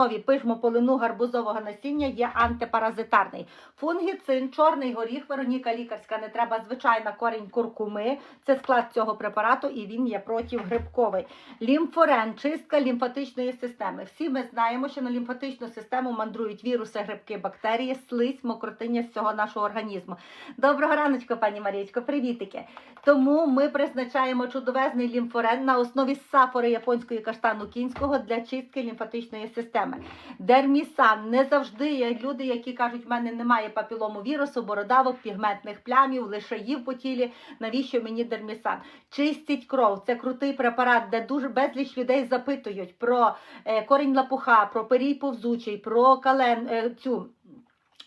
основі пижмо полину гарбузового насіння є антипаразитарний. Фунгіцин, чорний горіх, Вероніка лікарська, не треба звичайна корінь куркуми. Це склад цього препарату, і він є противгрибковий. Лімфорен, чистка лімфатичної системи. Всі ми знаємо, що на лімфатичну систему мандрують віруси, грибки, бактерії, слизь, мокротиння з цього нашого організму. Доброго раночку, пані Марічко, привітики. Тому ми призначаємо чудовезний лімфорен на основі сафори японської каштану кінського для чистки лімфатичної системи. Дермісан не завжди є люди, які кажуть, в мене немає папілому вірусу, бородавок, пігментних плямів, лишаїв по тілі. Навіщо мені дермісан? Чистить кров. Це крутий препарат, де дуже безліч людей запитують про е, корінь лапуха, про перій повзучий, про кален е, цю.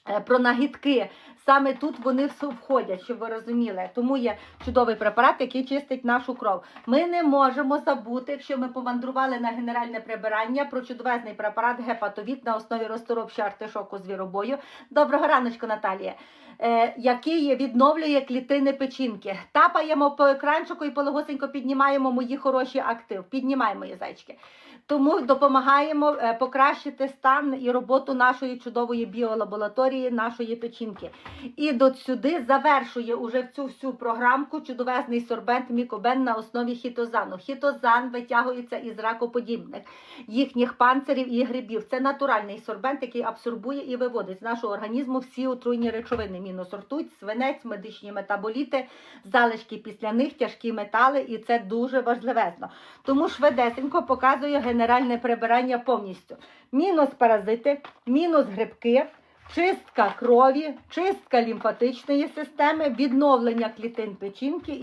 е, Про нагідки саме тут вони входять, щоб ви розуміли. Тому є чудовий препарат, який чистить нашу кров. Ми не можемо забути, якщо ми помандрували на генеральне прибирання про чудовезний препарат гепатовіт на основі розторопща артишоку звіробою. Доброго раночку, Наталія. Е, який відновлює клітини печінки. Тапаємо по екранчику і полегосенько піднімаємо мої хороші актив. Піднімаємо мої зайчики. Тому допомагаємо е, покращити стан і роботу нашої чудової біолабораторії, нашої печінки. І до сюди завершує уже в цю всю програмку чудовезний сорбент мікобен на основі хітозану. Хітозан витягується із ракоподібних їхніх панцирів і грибів. Це натуральний сорбент, який абсорбує і виводить з нашого організму всі отруйні речовини. Мінус ртуть, свинець, медичні метаболіти, залишки після них, тяжкі метали, і це дуже важливезно. Тому швидесенько показує генеральне прибирання повністю. Мінус паразити, мінус грибки. Чистка крові, чистка лімфатичної системи, відновлення клітин печінки і